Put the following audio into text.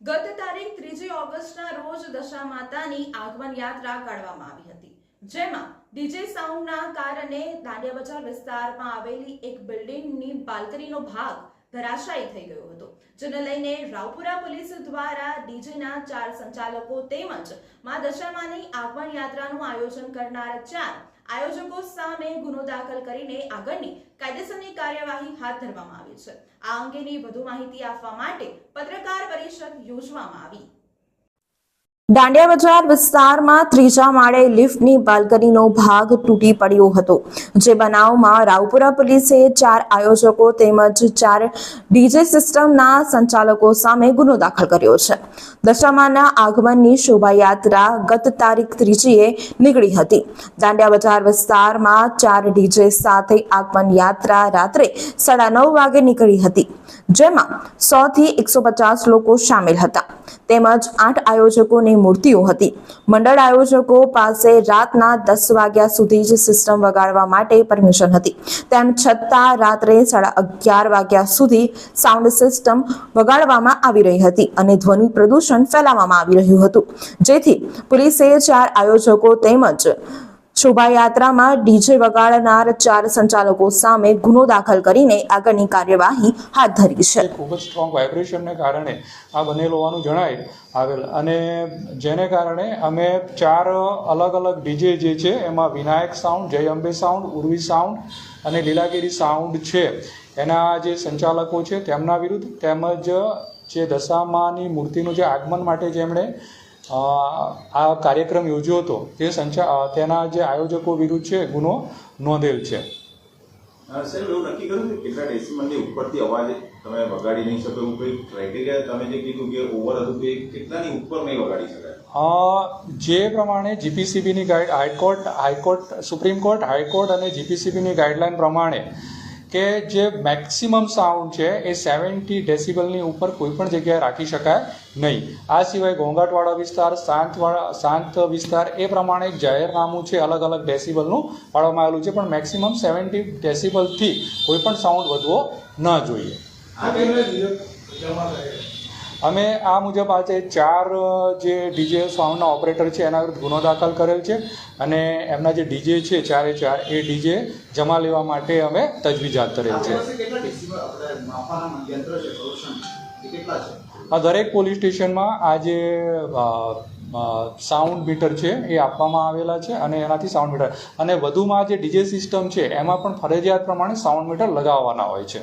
ગત તારીખ ત્રીજી ઓગસ્ટના રોજ દશા માતાની આગમન યાત્રા કાઢવામાં આવી હતી, જેમાં ડીજે સાઉન્ડના કારણે દાંડિયા બજાર વિસ્તારમાં આવેલી એક બિલ્ડિંગની બાલ્કનીનો ભાગ ધરાશાયી થઈ ગયો હતો. જેને લઈને રાવપુરા પોલીસ દ્વારા ડીજેના ચાર સંચાલકો તેમજ મા દશામાની આગમન યાત્રાનું આયોજન કરનાર ચાર આયોજકો સામે ગુનો દાખલ કરીને આગળની કાયદેસરની કાર્યવાહી હાથ ધરવામાં આવી છે. આ અંગેની વધુ માહિતી આપવા માટે પત્રકાર પરિષદ યોજવામાં આવી. દાંડિયા બજાર વિસ્તારમાં ત્રીજા માળે લિફ્ટની બાલ્કનીનો ભાગ તૂટી પડ્યો હતો, જે બનાવમાં રાવપુરા પોલીસે ચાર આયોજકો તેમજ ચાર ડીજે સિસ્ટમના સંચાલકો સામે ગુનો દાખલ કર્યો છે. દશામાના આગમનની શોભાયાત્રા ગત તારીખ ત્રીજીએ નીકળી હતી. દાંડિયા બજાર વિસ્તારમાં ચાર ડીજે સાથે આગમન યાત્રા રાત્રે સાડા નવ વાગે નીકળી હતી, જેમાં સો થી એકસો પચાસ લોકો સામેલ હતા. તેમજ આઠ આયોજકોની મૂર્તિઓ હતી. મંડળ આયોજકો પાસે રાતના દસ વાગ્યા સુધી જ સિસ્ટમ વગાડવા માટે પરમિશન હતી. તેમ છતાં રાત્રે સાડા અગિયાર વાગ્યા સુધી સાઉન્ડ સિસ્ટમ વગાડવામાં આવી રહી હતી અને ધ્વનિ પ્રદૂષણ ફેલાવવામાં આવી રહ્યું હતું. જેથી પોલીસે ચાર આયોજકો તેમજ શોભાયાત્રામાં ડીજે વગાડનાર ચાર સંચાલકો સામે ગુનો દાખલ કરીને આગળની કાર્યવાહી હાથ ધરી છે. ખૂબ જ સ્ટ્રોંગ વાઇબ્રેશનને કારણે આ બનેલ હોવાનું જણાય આવેલ. અને જેને કારણે અમે ચાર અલગ અલગ ડીજે જે છે, એમાં વિનાયક સાઉન્ડ જય અંબે સાઉન્ડ ઉર્વી સાઉન્ડ અને લીલાગીરી સાઉન્ડ છે. એના જે સંચાલકો છે, તેમના વિરુદ્ધ તેમજ જે દશામાની મૂર્તિનું જે આગમન માટે જેમણે આ કાર્યક્રમ યોજ્યો હતો. તે સંચા તેના જે આયોજકો વિરુદ્ધ છે ગુનો નોંધેલ છે. સાહેબ એવું નક્કી કર્યું છે કેટલા ડેસિમલની ઉપરથી અવાજ તમે વગાડી નહીં શકો એવું કોઈ ક્રાઇટેરિયા તમે જે કીધું કે ઓવર હતું કે કેટલાની ઉપર નહીં વગાડી શકાય? જે પ્રમાણે જીપીસીબીની guide high court high court supreme court high court અને જીપીસીબીની ગાઈડલાઈન પ્રમાણે કે જે મેક્સિમમ સાઉન્ડ છે એ સેવન્ટી ડેસિબલની ઉપર કોઈ પણ જગ્યાએ રાખી શકાય નહીં. આ સિવાય ઘોંઘાટવાળા વિસ્તાર, શાંતવાળા, શાંત વિસ્તાર એ પ્રમાણે જાહેરનામું છે અલગ અલગ ડેસિબલનું પાડવામાં આવેલું છે, પણ મેક્સિમમ સેવન્ટી ડેસિબલથી કોઈ પણ સાઉન્ડ વધવો ન જોઈએ. અમે આ મુજબ આજે ચાર જે ડીજે સાઉન્ડના ઓપરેટર છે એના વિરુદ્ધ ગુનો દાખલ કરેલ છે અને એમના જે ડીજે છે ચારે ચાર એ ડીજે જમા લેવા માટે અમે તજવીજ હાથ ધરેલ છે આ દરેક પોલીસ સ્ટેશનમાં આ જે સાઉન્ડ મીટર છે એ આપવામાં આવેલા છે અને એનાથી સાઉન્ડ મીટર. અને વધુમાં જે ડીજે સિસ્ટમ છે એમાં પણ ફરજિયાત પ્રમાણે સાઉન્ડ મીટર લગાવવાના હોય છે.